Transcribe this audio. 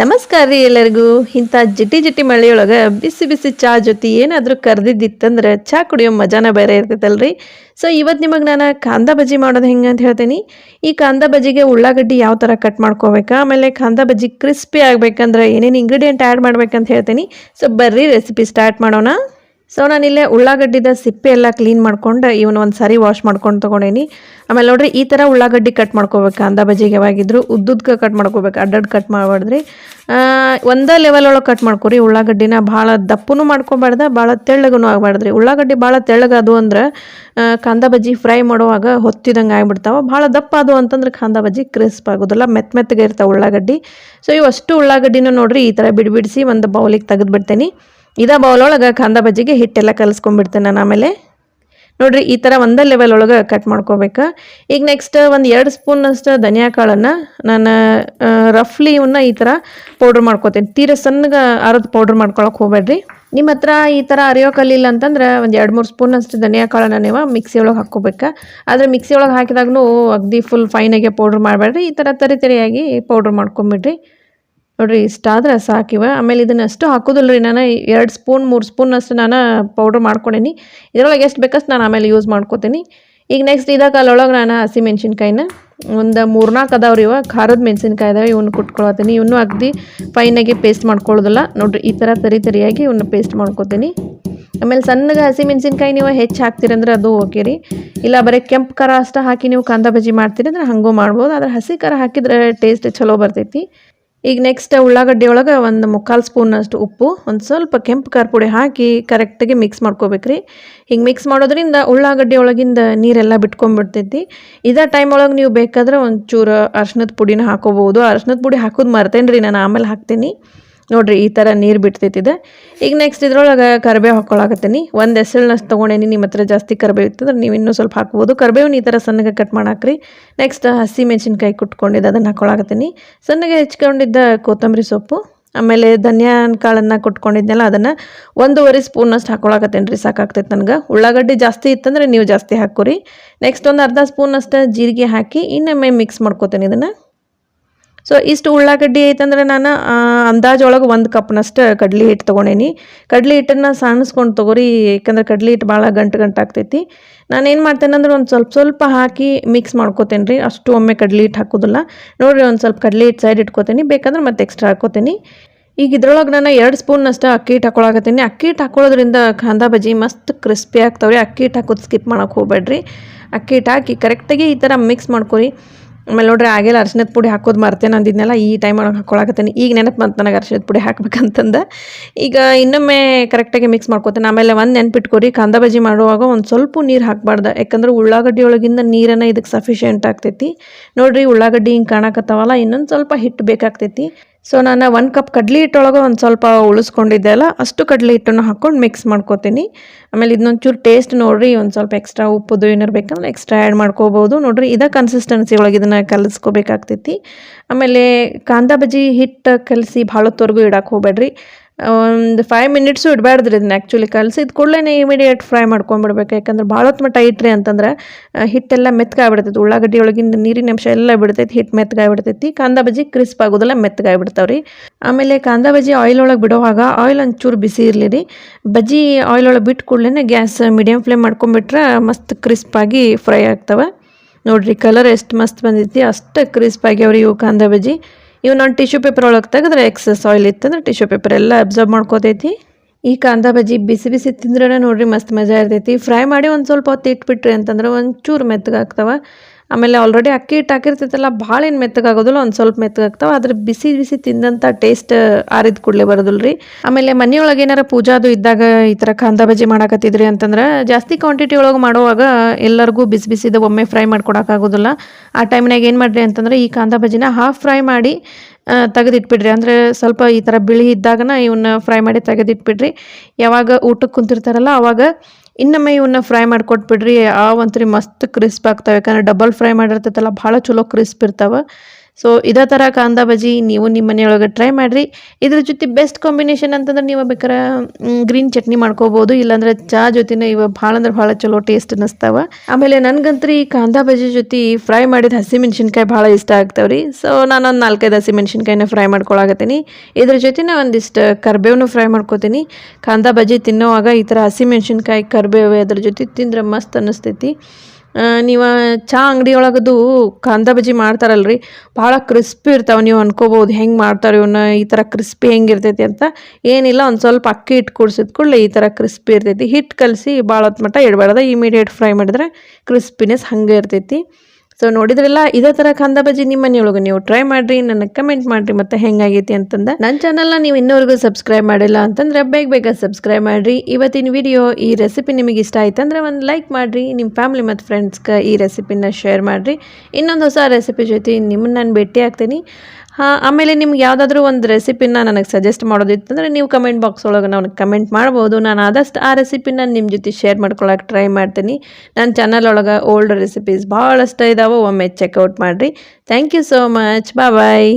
ನಮಸ್ಕಾರ ರೀ ಎಲ್ಲರಿಗೂ. ಇಂಥ ಜಿಟಿ ಜಿಟಿ ಮಳೆಯೊಳಗೆ ಬಿಸಿ ಬಿಸಿ ಚಾ ಜೊತೆ ಏನಾದರೂ ಕರೆದಿದ್ದಿತ್ತಂದ್ರೆ ಚಹಾ ಕುಡಿಯೋ ಮಜಾನ ಬೇರೆ ಇರ್ತೈತಲ್ರಿ. ಸೊ ಇವತ್ತು ನಿಮಗೆ ನಾನು ಕಾಂದ ಬಜ್ಜಿ ಮಾಡೋದು ಹೆಂಗೆ ಅಂತ ಹೇಳ್ತೀನಿ. ಈ ಕಾಂದ ಬಜ್ಜಿಗೆ ಉಳ್ಳಾಗಡ್ಡಿ ಯಾವ ಥರ ಕಟ್ ಮಾಡ್ಕೋಬೇಕಾ, ಆಮೇಲೆ ಕಾಂದ ಬಜ್ಜಿ ಕ್ರಿಸ್ಪಿ ಆಗಬೇಕಂದ್ರೆ ಏನೇನು ಇಂಗ್ರೀಡಿಯೆಂಟ್ ಆ್ಯಡ್ ಮಾಡ್ಬೇಕಂತ ಹೇಳ್ತೀನಿ. ಸೊ ಬರ್ರಿ ರೆಸಿಪಿ ಸ್ಟಾರ್ಟ್ ಮಾಡೋಣ. ಸೊ ನಾನಿಲ್ಲೇ ಉಳ್ಳಾಗಡ್ಡಿದ ಸಿಪ್ಪೆ ಎಲ್ಲ ಕ್ಲೀನ್ ಮಾಡ್ಕೊಂಡು ಇವನ್ ಒಂದು ಸಾರಿ ವಾಶ್ ಮಾಡ್ಕೊಂಡು ತೊಗೊಂಡೇನಿ. ಆಮೇಲೆ ನೋಡ್ರಿ ಈ ಥರ ಉಳ್ಳಾಗಡ್ಡಿ ಕಟ್ ಮಾಡ್ಕೋಬೇಕು, ಅಂದ ಬಜ್ಜಿಗೆ ಯಾವಾಗಿದ್ರು. ಉದ್ದುದ್ಕ ಕಟ್ ಮಾಡ್ಕೋಬೇಕು, ಅಡ್ಡಡ್ ಕಟ್ ಮಾಡಬಾರ್ದ್ರಿ. ಒಂದೇ ಲೆವೆಲ್ ಒಳಗೆ ಕಟ್ ಮಾಡ್ಕೊರಿ. ಉಳ್ಳಾಗಡ್ಡಿನ ಭಾಳ ದಪ್ಪನೂ ಮಾಡ್ಕೊಬಾರ್ದ, ಭಾಳ ತೆಳ್ಳಗೂ ಆಗಬಾರ್ದ್ರಿ. ಉಳ್ಳಾಗಡ್ಡಿ ಭಾಳ ತೆಳ್ಳಗದು ಅಂದ್ರೆ ಕಾಂದ ಬಜ್ಜಿ ಫ್ರೈ ಮಾಡುವಾಗ ಹೊತ್ತಿದಂಗೆ ಆಗಿಬಿಡ್ತಾವೆ. ಭಾಳ ದಪ್ಪ ಅದು ಅಂತಂದ್ರೆ ಕಾಂದ ಬಜ್ಜಿ ಕ್ರಿಸ್ಪ್ ಆಗೋದಿಲ್ಲ ಮೆತ್ತ ಮೆತ್ತಗೆ ಇರ್ತಾವೆ ಉಳ್ಳಾಗಡ್ಡಿ. ಸೊ ಇವಷ್ಟು ಉಳ್ಳಾಗಡ್ಡಿನ ನೋಡ್ರಿ ಈ ಥರ ಬಿಡ್ಬಿಡಿಸಿ ಒಂದು ಬೌಲಿಗೆ ತೆಗೆದ್ಬಿಡ್ತೇನೆ. ಇದ ಬೌಲೊಳಗೆ ಕಂದ ಬಜ್ಜಿಗೆ ಹಿಟ್ಟೆಲ್ಲ ಕಲಿಸ್ಕೊಂಡ್ಬಿಡ್ತೇನೆ ನಾನು ಆಮೇಲೆ. ನೋಡ್ರಿ, ಈ ಥರ ಒಂದೇ ಲೆವೆಲ್ ಒಳಗೆ ಕಟ್ ಮಾಡ್ಕೋಬೇಕು. ಈಗ ನೆಕ್ಸ್ಟ್ ಒಂದು ಎರಡು ಸ್ಪೂನಷ್ಟು ಧನಿಯಾ ಕಾಳನ್ನು ನಾನು ರಫ್ಲಿ ಇವನ್ನ ಈ ಥರ ಪೌಡ್ರ್ ಮಾಡ್ಕೋತೀನಿ. ತೀರ ಸಣ್ಣಗೆ ಅರದು ಪೌಡ್ರ್ ಮಾಡ್ಕೊಳಕ್ಕೆ ಹೋಗ್ಬೇಡ್ರಿ. ನಿಮ್ಮ ಹತ್ರ ಈ ಥರ ಅರಿಯೋ ಕಲ್ಲಿಲ್ಲ ಅಂತಂದ್ರೆ ಒಂದು ಎರಡು ಮೂರು ಸ್ಪೂನಷ್ಟು ಧನಿಯಾ ಕಾಳನ್ನು ನೀವು ಮಿಕ್ಸಿ ಒಳಗೆ ಹಾಕ್ಕೋಬೇಕು. ಆದರೆ ಮಿಕ್ಸಿ ಒಳಗೆ ಹಾಕಿದಾಗೂ ಅಗದಿ ಫುಲ್ ಫೈನಾಗೆ ಪೌಡ್ರ್ ಮಾಡಬೇಡ್ರಿ. ಈ ಥರ ತರಿ ತರಿಯಾಗಿ ಪೌಡ್ರ್ ಮಾಡ್ಕೊಂಬಿಡ್ರಿ. ನೋಡ್ರಿ ಇಷ್ಟಾದ್ರೆ ಸಾಕಿವ ಆಮೇಲೆ ಇದನ್ನ ಅಷ್ಟು ಹಾಕೋದಿಲ್ಲ ರೀ ನಾನು ಎರಡು ಸ್ಪೂನ್, ಮೂರು ಸ್ಪೂನ್ ಅಷ್ಟು ನಾನು ಪೌಡ್ರ್ ಮಾಡ್ಕೊಂಡೇನಿ. ಇದರೊಳಗೆ ಎಷ್ಟು ಬೇಕಷ್ಟು ನಾನು ಆಮೇಲೆ ಯೂಸ್ ಮಾಡ್ಕೋತೀನಿ. ಈಗ ನೆಕ್ಸ್ಟ್ ಇದಕ್ಕೆ ಅಲ್ಲೊಳಗೆ ನಾನು ಹಸಿ ಮೆಣಸಿನ್ಕಾಯಿನ ಒಂದು ಮೂರ್ನಾಲ್ಕು ಅದಾವ್ರಿ ಇವ. ಖಾರದ ಮೆಣಸಿನ್ಕಾಯಿ ಅದಾವೆ ಇವನ್ನು ಕುಟ್ಕೊಳತ್ತೀನಿ. ಇವನು ಅಗದಿ ಫೈನಾಗಿ ಪೇಸ್ಟ್ ಮಾಡ್ಕೊಳ್ಳೋದಿಲ್ಲ. ನೋಡಿರಿ, ಈ ಥರ ತರಿ ತರಿಯಾಗಿ ಇವನ್ನ ಪೇಸ್ಟ್ ಮಾಡ್ಕೋತೀನಿ. ಆಮೇಲೆ ಸಣ್ಣಗೆ ಹಸಿ ಮೆಣಸಿನ್ಕಾಯಿ ನೀವು ಹೆಚ್ಚು ಹಾಕ್ತೀರಂದ್ರೆ ಅದು ಓಕೆ ರೀ. ಇಲ್ಲ ಬರೀ ಕೆಂಪು ಖಾರ ಅಷ್ಟು ಹಾಕಿ ನೀವು ಕಂದ ಬಜ್ಜಿ ಮಾಡ್ತೀರಿ ಅಂದ್ರೆ ಹಂಗೂ ಮಾಡ್ಬೋದು. ಆದ್ರೆ ಹಸಿ ಖಾರ ಹಾಕಿದ್ರೆ ಟೇಸ್ಟ್ ಚಲೋ ಬರ್ತೈತಿ. ಈಗ ನೆಕ್ಸ್ಟ್ ಉಳ್ಳಾಗಡ್ಡಿ ಒಳಗೆ ಒಂದು ಮುಕ್ಕಾಲು ಸ್ಪೂನಷ್ಟು ಉಪ್ಪು, ಒಂದು ಸ್ವಲ್ಪ ಕೆಂಪು ಖಾರ ಪುಡಿ ಹಾಕಿ ಕರೆಕ್ಟಾಗಿ ಮಿಕ್ಸ್ ಮಾಡ್ಕೋಬೇಕ್ರಿ. ಹಿಂಗೆ ಮಿಕ್ಸ್ ಮಾಡೋದ್ರಿಂದ ಉಳ್ಳಾಗಡ್ಡಿ ಒಳಗಿಂದ ನೀರೆಲ್ಲ ಬಿಟ್ಕೊಂಡ್ಬಿಡ್ತೈತಿ. ಇದೇ ಟೈಮ್ ಒಳಗೆ ನೀವು ಬೇಕಾದ್ರೆ ಒಂಚೂರು ಅರ್ಶಿನದ ಪುಡಿನ ಹಾಕೋಬೋದು ಅರ್ಶಿನದ ಪುಡಿ ಹಾಕೋದು ಮರ್ತೇನೆ ರೀ ನಾನು ಆಮೇಲೆ ಹಾಕ್ತೀನಿ. ನೋಡ್ರಿ ಈ ಥರ ನೀರು ಬಿಡ್ತೈತಿದೆ ಈಗ ನೆಕ್ಸ್ಟ್ ಇದ್ರೊಳಗೆ ಕರ್ಬೇವು ಹಾಕ್ಕೊಳಕತ್ತೀನಿ ಒಂದು ಎಸಳನ್ನಷ್ಟು ತೊಗೊಂಡೇನಿ ನಿಮ್ಮ ಹತ್ರ ಜಾಸ್ತಿ ಕರಿಬೇವು ಇತ್ತಂದ್ರೆ ನೀವು ಇನ್ನೂ ಸ್ವಲ್ಪ ಹಾಕ್ಬೋದು. ಕರಿಬೇವನ್ನ ಈ ಥರ ಸಣ್ಣಗೆ ಕಟ್ ಮಾಡಾಕ್ರಿ. ನೆಕ್ಸ್ಟ್ ಹಸಿ ಮೆಣಸಿನ್ಕಾಯಿ ಕುಟ್ಕೊಂಡಿದ್ದು, ಅದನ್ನು ಹಾಕೊಳಕತ್ತೀನಿ. ಸಣ್ಣಗೆ ಹೆಚ್ಕೊಂಡಿದ್ದ ಕೊತ್ತಂಬರಿ ಸೊಪ್ಪು, ಆಮೇಲೆ ಧನಿಯಾ ಕಾಳನ್ನು ಕೊಟ್ಕೊಂಡಿದ್ನಲ್ಲ, ಅದನ್ನು ಒಂದೂವರೆ ಸ್ಪೂನಷ್ಟು ಹಾಕೊಳಕತ್ತೇನೆ ರೀ ಸಾಕಾಗ್ತೈತೆ ನನಗೆ. ಉಳ್ಳಾಗಡ್ಡಿ ಜಾಸ್ತಿ ಇತ್ತಂದರೆ ನೀವು ಜಾಸ್ತಿ ಹಾಕೋರಿ ನೆಕ್ಸ್ಟ್ ಒಂದು ಅರ್ಧ ಸ್ಪೂನಷ್ಟು ಜೀರಿಗೆ ಹಾಕಿ ಇನ್ನೊಮ್ಮೆ ಮಿಕ್ಸ್ ಮಾಡ್ಕೋತೇನೆ ಇದನ್ನು. ಸೊ ಇಷ್ಟು ಉಳ್ಳಾಗಡ್ಡಿ ಐತಂದ್ರೆ ನಾನು ಅಂದಾಜೊಳಗೆ ಒಂದು ಕಪ್ನಷ್ಟು ಕಡ್ಲಿ ಹಿಟ್ಟು ತೊಗೊಂಡೇನಿ. ಕಡ್ಲಿ ಹಿಟ್ಟನ್ನು ಸಾಣಿಸ್ಕೊಂಡು ತೊಗೊರಿ, ಯಾಕಂದ್ರೆ ಕಡ್ಲಿ ಹಿಟ್ಟು ಭಾಳ ಗಂಟು ಗಂಟು ಆಗ್ತೈತಿ. ನಾನು ಏನು ಮಾಡ್ತೇನೆ ಅಂದ್ರೆ ಒಂದು ಸ್ವಲ್ಪ ಸ್ವಲ್ಪ ಹಾಕಿ ಮಿಕ್ಸ್ ಮಾಡ್ಕೋತೇನೆ ರೀ ಅಷ್ಟು ಒಮ್ಮೆ ಕಡ್ಲಿ ಹಿಟ್ಟು ಹಾಕೋದಿಲ್ಲ. ನೋಡಿರಿ, ಒಂದು ಸ್ವಲ್ಪ ಕಡ್ಲಿ ಹಿಟ್ಟು ಸೈಡ್ ಇಟ್ಕೋತೀನಿ. ಬೇಕಂದ್ರೆ ಮತ್ತೆ ಎಕ್ಸ್ಟ್ರಾ ಹಾಕೋತೀನಿ. ಈಗ ಇದ್ರೊಳಗೆ ನಾನು ಎರಡು ಸ್ಪೂನಷ್ಟು ಅಕ್ಕಿ ಹಿಟ್ಟು ಹಾಕೊಳಕತ್ತೀನಿ. ಅಕ್ಕಿ ಹಿಟ್ಟು ಹಾಕೊಳ್ಳೋದ್ರಿಂದ ಕಾಂದ ಬಜ್ಜಿ ಮಸ್ತ್ ಕ್ರಿಸ್ಪಿ ಆಗ್ತಾವ್ರಿ. ಅಕ್ಕಿ ಹಿಟ್ಟು ಹಾಕೋದು ಸ್ಕಿಪ್ ಮಾಡೋಕೆ ಹೋಗ್ಬೇಡ್ರಿ ಅಕ್ಕಿ ಹಿಟ್ಟು ಹಾಕಿ ಕರೆಕ್ಟಾಗಿ ಈ ಥರ ಮಿಕ್ಸ್ ಮಾಡ್ಕೊರಿ. ಆಮೇಲೆ ನೋಡ್ರಿ ಆಗಿಲ್ಲ ಅರ್ಶಿನದ ಪುಡಿ ಹಾಕೋದು ಮರ್ತೇನೆ ಅಂದಿದ್ನೆಲ್ಲ, ಈ ಟೈಮ್ ಒಳಗೆ ಹಾಕೊಳಕತ್ತೀನಿ. ಈಗ ನೆನಪು ಬಂತು ನನಗೆ ಅರ್ಶಿನದ ಪುಡಿ ಹಾಕ್ಬೇಕಂತಂದು. ಈಗ ಇನ್ನೊಮ್ಮೆ ಕರೆಕ್ಟಾಗಿ ಮಿಕ್ಸ್ ಮಾಡ್ಕೊತೇನೆ. ಆಮೇಲೆ ಒಂದು ನೆನ್ಪಿಟ್ಕೊರಿ, ಕಾಂದ ಬಜ್ಜಿ ಮಾಡುವಾಗ ಒಂದು ಸ್ವಲ್ಪ ನೀರು ಹಾಕಬಾರ್ದು. ಯಾಕಂದ್ರೆ ಉಳ್ಳಾಗಡ್ಡಿ ಒಳಗಿಂದ ನೀರನ್ನು ಇದಕ್ಕೆ ಸಫಿಷಿಯೆಂಟ್ ಆಗ್ತೈತಿ. ನೋಡ್ರಿ ಉಳ್ಳಾಗಡ್ಡಿ ಹಿಂಗೆ ಕಾಣಕತ್ತಾವಲ್ಲ, ಇನ್ನೊಂದು ಸ್ವಲ್ಪ ಹಿಟ್ಟು ಬೇಕಾಗ್ತೈತಿ. ಸೊ ನಾನು ಒಂದು ಕಪ್ ಕಡಲೆ ಹಿಟ್ಟೊಳಗೆ ಒಂದು ಸ್ವಲ್ಪ ಉಳಿಸ್ಕೊಂಡಿದ್ದೆ ಅಲ್ಲ, ಅಷ್ಟು ಕಡಲೆ ಹಿಟ್ಟನ್ನು ಹಾಕ್ಕೊಂಡು ಮಿಕ್ಸ್ ಮಾಡ್ಕೋತೀನಿ. ಆಮೇಲೆ ಇದನ್ನೊಂಚೂರು ಟೇಸ್ಟ್ ನೋಡಿರಿ, ಒಂದು ಸ್ವಲ್ಪ ಎಕ್ಸ್ಟ್ರಾ ಉಪ್ಪುದು ಏನಾರು ಬೇಕಂದ್ರೆ ಎಕ್ಸ್ಟ್ರಾ ಆ್ಯಡ್ ಮಾಡ್ಕೋಬೋದು. ನೋಡಿರಿ, ಇದೇ ಕನ್ಸಿಸ್ಟೆನ್ಸಿ ಒಳಗೆ ಇದನ್ನು ಕಲಿಸ್ಕೋಬೇಕಾಗ್ತೈತಿ. ಆಮೇಲೆ ಕಾಂದಾ ಬಜ್ಜಿ ಹಿಟ್ಟು ಕಲಸಿ ಭಾಳೊತ್ತವರೆಗೂ ಇಡಕ್ಕೆ ಹೋಗ್ಬೇಡ್ರಿ. ಒಂದು ಫೈವ್ ಮಿನಿಟ್ಸು ಇಡಬಾರ್ದ್ರಿ ಇದನ್ನ ಆ್ಯಕ್ಚುಲಿ ಕಲಸಿದ ಕೂಡಲೇ ಇಮಿಡಿಯೇಟ್ ಫ್ರೈ ಮಾಡ್ಕೊಂಬಿಡ್ಬೇಕು. ಯಾಕಂದ್ರೆ ಭಾಳ ಹೊತ್ತು ಮಟ್ಟ ಇಟ್ರಿ ಅಂತಂದ್ರೆ ಹಿಟ್ಟೆಲ್ಲ ಮೆತ್ತಗಾಗ್ಬಿಡ್ತೈತಿ ಉಳ್ಳಾಗಡ್ಡಿ, ಒಳಗಿಂದ ನೀರಿನ ಅಂಶ ಎಲ್ಲ ಬಿಡ್ತೈತಿ ಹಿಟ್ಟು ಮೆತ್ತಗಾಗ್ಬಿಡ್ತೈತಿ ಕಾಂದ ಬಜ್ಜಿ ಕ್ರಿಸ್ಪ್ ಆಗುದೆಲ್ಲ ರೀ ಆಮೇಲೆ ಕಾಂದ ಬಜ್ಜಿ ಆಯಿಲ್ ಒಳಗೆ ಬಿಡುವಾಗ ಆಯಿಲ್ ಒಂಚೂರು ಬಿಸಿ ಇರಲಿ ರೀ ಬಜ್ಜಿ ಆಯಿಲ್ ಒಳಗೆ ಬಿಟ್ಟು ಕೂಡಲೇ ಗ್ಯಾಸ್ ಮೀಡಿಯಮ್ ಫ್ಲೇಮ್ ಮಾಡ್ಕೊಂಬಿಟ್ರೆ ಮಸ್ತ್ ಕ್ರಿಸ್ಪಾಗಿ ಫ್ರೈ ಆಗ್ತವೆ. ನೋಡಿರಿ ಕಲರ್ ಎಷ್ಟು ಮಸ್ತ್ ಬಂದೈತಿ, ಅಷ್ಟು ಕ್ರಿಸ್ಪ್ ಆಗ್ಯಾವ್ರಿ ಇವು ಕಾಂದ ಬಜ್ಜಿ. ಇವು ನಾನು ಟಿಶ್ಯೂ ಪೇಪರ್ ಒಳಗೆ ತೆಗೆದ್ರೆ ಎಕ್ಸಸ್ ಆಯಿಲ್ ಇತ್ತಂದ್ರೆ ಟಿಶ್ಯೂ ಪೇಪರ್ ಎಲ್ಲ ಅಬ್ಸರ್ವ್ ಮಾಡ್ಕೋತೈತಿ. ಈ ಕಾಂದ ಬಜ್ಜಿ ಬಿಸಿ ಬಿಸಿ ತಿಂದ್ರೆ ನೋಡ್ರಿ ಮಸ್ತ್ ಮಜಾ ಇರ್ತೈತಿ. ಫ್ರೈ ಮಾಡಿ ಒಂದು ಸ್ವಲ್ಪ ಹೊತ್ತು ಇಟ್ಬಿಟ್ರಿ ಅಂತಂದ್ರೆ ಒಂಚೂರು ಮೆತ್ತಗಾಗ್ತವ ಆಮೇಲೆ ಆಲ್ರೆಡಿ ಅಕ್ಕಿ ಹಿಟ್ಟು ಹಾಕಿರ್ತೈತಲ್ಲ ಭಾಳ ಏನು ಮೆತ್ತಗಾಗೋದಿಲ್ಲ, ಒಂದು ಸ್ವಲ್ಪ ಮೆತ್ತಗಾಗ್ತಾವೆ. ಆದರೆ ಬಿಸಿ ಬಿಸಿ ತಿಂದಂಥ ಟೇಸ್ಟ್ ಆರಿದ ಕೂಡಲೇ ಬರೋದಿಲ್ಲ ರೀ ಆಮೇಲೆ ಮನೆಯೊಳಗೆ ಏನಾರ ಪೂಜಾದು ಇದ್ದಾಗ ಈ ಥರ ಕಾಂದ ಬಜ್ಜಿ ಮಾಡಾಕತ್ತಿದ್ರಿ ಅಂತಂದ್ರೆ, ಜಾಸ್ತಿ ಕ್ವಾಂಟಿಟಿ ಒಳಗೆ ಮಾಡುವಾಗ ಎಲ್ಲರಿಗೂ ಬಿಸಿ ಬಿಸಿದ ಒಮ್ಮೆ ಫ್ರೈ ಮಾಡ್ಕೊಡೋಕ್ಕಾಗೋದಿಲ್ಲ ಆ ಟೈಮ್ನಾಗ ಏನು ಮಾಡಿರಿ ಅಂತಂದ್ರೆ, ಈ ಕಾಂದ ಬಜ್ಜಿನ ಹಾಫ್ ಫ್ರೈ ಮಾಡಿ ತೆಗೆದಿಟ್ಬಿಡ್ರಿ. ಅಂದರೆ ಸ್ವಲ್ಪ ಈ ಥರ ಬಿಳಿ ಇದ್ದಾಗನ ಇವನ್ನ ಫ್ರೈ ಮಾಡಿ ತೆಗೆದಿಟ್ಬಿಡ್ರಿ. ಯಾವಾಗ ಊಟಕ್ಕೆ ಕುಂತಿರ್ತಾರಲ್ಲ ಆವಾಗ ಇನ್ನೊಮ್ಮೆ ಇವನ್ನ ಫ್ರೈ ಮಾಡಿಕೊಟ್ಬಿಡ್ರಿ, ಆ ಒಂಥರ ಮಸ್ತ್ ಕ್ರಿಸ್ಪ್ ಆಗ್ತಾವೆ. ಯಾಕಂದ್ರೆ ಡಬಲ್ ಫ್ರೈ ಮಾಡಿರ್ತೈತಲ್ಲ, ಭಾಳ ಚಲೋ ಕ್ರಿಸ್ಪ್ ಇರ್ತಾವೆ. ಸೊ ಇದೇ ಥರ ಕಾಂದ ಬಜ್ಜಿ ನೀವು ನಿಮ್ಮ ಮನೆಯೊಳಗೆ ಟ್ರೈ ಮಾಡಿರಿ. ಇದ್ರ ಜೊತೆ ಬೆಸ್ಟ್ ಕಾಂಬಿನೇಷನ್ ಅಂತಂದ್ರೆ ನೀವು ಬೇಕಾದ್ರೆ ಗ್ರೀನ್ ಚಟ್ನಿ ಮಾಡ್ಕೋಬೋದು. ಇಲ್ಲಾಂದ್ರೆ ಚಾ ಜೊತೆನೇ ಇವ ಭಾಳ ಅಂದ್ರೆ ಭಾಳ ಚಲೋ ಟೇಸ್ಟ್ ಅನ್ನಿಸ್ತಾವ. ಆಮೇಲೆ ನನಗಂತೂ ಈ ಕಾಂದ ಬಜ್ಜಿ ಜೊತೆ ಫ್ರೈ ಮಾಡಿದ ಹಸಿ ಮೆಣಸಿನ್ಕಾಯಿ ಭಾಳ ಇಷ್ಟ ಆಗ್ತಾವ್ರಿ. ಸೊ ನಾನೊಂದು ನಾಲ್ಕೈದು ಹಸಿ ಮೆಣಸಿನ್ಕಾಯಿನ ಫ್ರೈ ಮಾಡ್ಕೊಳಕತ್ತೀನಿ. ಇದ್ರ ಜೊತೆನೇ ಒಂದಿಷ್ಟು ಕರ್ಬೇವನು ಫ್ರೈ ಮಾಡ್ಕೋತೀನಿ. ಕಾಂದ ಬಜ್ಜಿ ತಿನ್ನೋವಾಗ ಈ ಥರ ಹಸಿಮೆಣ್ಸಿನ್ಕಾಯಿ ಕರ್ಬೇವು ಅದ್ರ ಜೊತೆ ತಿಂದ್ರೆ ಮಸ್ತ್ ಅನ್ನಿಸ್ತೈತಿ. ನೀವು ಚಹಾ ಅಂಗಡಿ ಒಳಗದು ಕಾಂದ ಬಜ್ಜಿ ಮಾಡ್ತಾರಲ್ರಿ, ಭಾಳ ಕ್ರಿಸ್ಪಿ ಇರ್ತಾವೆ ನೀವು ಅನ್ಕೋಬೋದು ಹೆಂಗೆ ಮಾಡ್ತಾರೆ ಇವನ್ನ ಈ ಥರ ಕ್ರಿಸ್ಪಿ ಹೆಂಗಿರ್ತೈತಿ ಅಂತ. ಏನಿಲ್ಲ, ಒಂದು ಸ್ವಲ್ಪ ಅಕ್ಕಿ ಹಿಟ್ಟು ಕುಡಿಸಿದ ಕೂಡಲೇ ಈ ಥರ ಕ್ರಿಸ್ಪಿ ಇರ್ತೈತಿ. ಹಿಟ್ಟು ಕಲಸಿ ಭಾಳ ಹೊತ್ತು ಮಟ್ಟ ಇಡಬಾರ್ದು ಇಮಿಡಿಯೇಟ್ ಫ್ರೈ ಮಾಡಿದ್ರೆ ಕ್ರಿಸ್ಪಿನೆಸ್ ಹಂಗೆ ಇರ್ತೈತಿ. ಸೊ ನೋಡಿದ್ರಲ್ಲ, ಇದೇ ಥರ ಕಂದ ಬಜ್ಜಿ ನಿಮ್ಮ ಮನೆಯೊಳಗೆ ನೀವು ಟ್ರೈ ಮಾಡಿರಿ ನನಗೆ ಕಮೆಂಟ್ ಮಾಡಿರಿ ಮತ್ತು ಹೆಂಗಾಗೈತಿ ಅಂತಂದ. ನನ್ನ ಚಾನಲ್ನ ನೀವು ಇನ್ನೂವರೆಗೂ ಸಬ್ಸ್ಕ್ರೈಬ್ ಮಾಡಿಲ್ಲ ಅಂತಂದ್ರೆ ಬೇಗ ಬೇಗ ಸಬ್ಸ್ಕ್ರೈಬ್ ಮಾಡಿರಿ. ಇವತ್ತಿನ ವಿಡಿಯೋ ಈ ರೆಸಿಪಿ ನಿಮಗೆ ಇಷ್ಟ ಆಯ್ತು ಅಂದ್ರೆ ಒಂದು ಲೈಕ್ ಮಾಡಿರಿ ನಿಮ್ಮ ಫ್ಯಾಮಿಲಿ ಮತ್ತು ಫ್ರೆಂಡ್ಸ್ಗೆ ಈ ರೆಸಿಪಿನ ಶೇರ್ ಮಾಡಿರಿ. ಇನ್ನೊಂದು ಹೊಸ ರೆಸಿಪಿ ಜೊತೆ ನಿಮ್ಮನ್ನ ನಾನು ಭೇಟಿ ಆಗ್ತೀನಿ ಹಾಂ, ಆಮೇಲೆ ನಿಮ್ಗೆ ಯಾವುದಾದ್ರೂ ಒಂದು ರೆಸಿಪಿನ ನನಗೆ ಸಜೆಸ್ಟ್ ಮಾಡೋದಿತ್ತಂದ್ರೆ ನೀವು ಕಮೆಂಟ್ ಬಾಕ್ಸ್ ಒಳಗೆ ನನಗೆ ಕಮೆಂಟ್ ಮಾಡ್ಬೋದು. ನಾನು ಆದಷ್ಟು ಆ ರೆಸಿಪಿನ ನಿಮ್ಮ ಜೊತೆ ಶೇರ್ ಮಾಡ್ಕೊಳಕ್ಕೆ ಟ್ರೈ ಮಾಡ್ತೀನಿ. ನನ್ನ ಚಾನಲ್ ಒಳಗೆ ಓಲ್ಡ್ ರೆಸಿಪೀಸ್ ಭಾಳಷ್ಟು ಇದಾವೆ, ಒಮ್ಮೆ ಚೆಕ್ಔಟ್ ಮಾಡಿರಿ. Thank you so much bye bye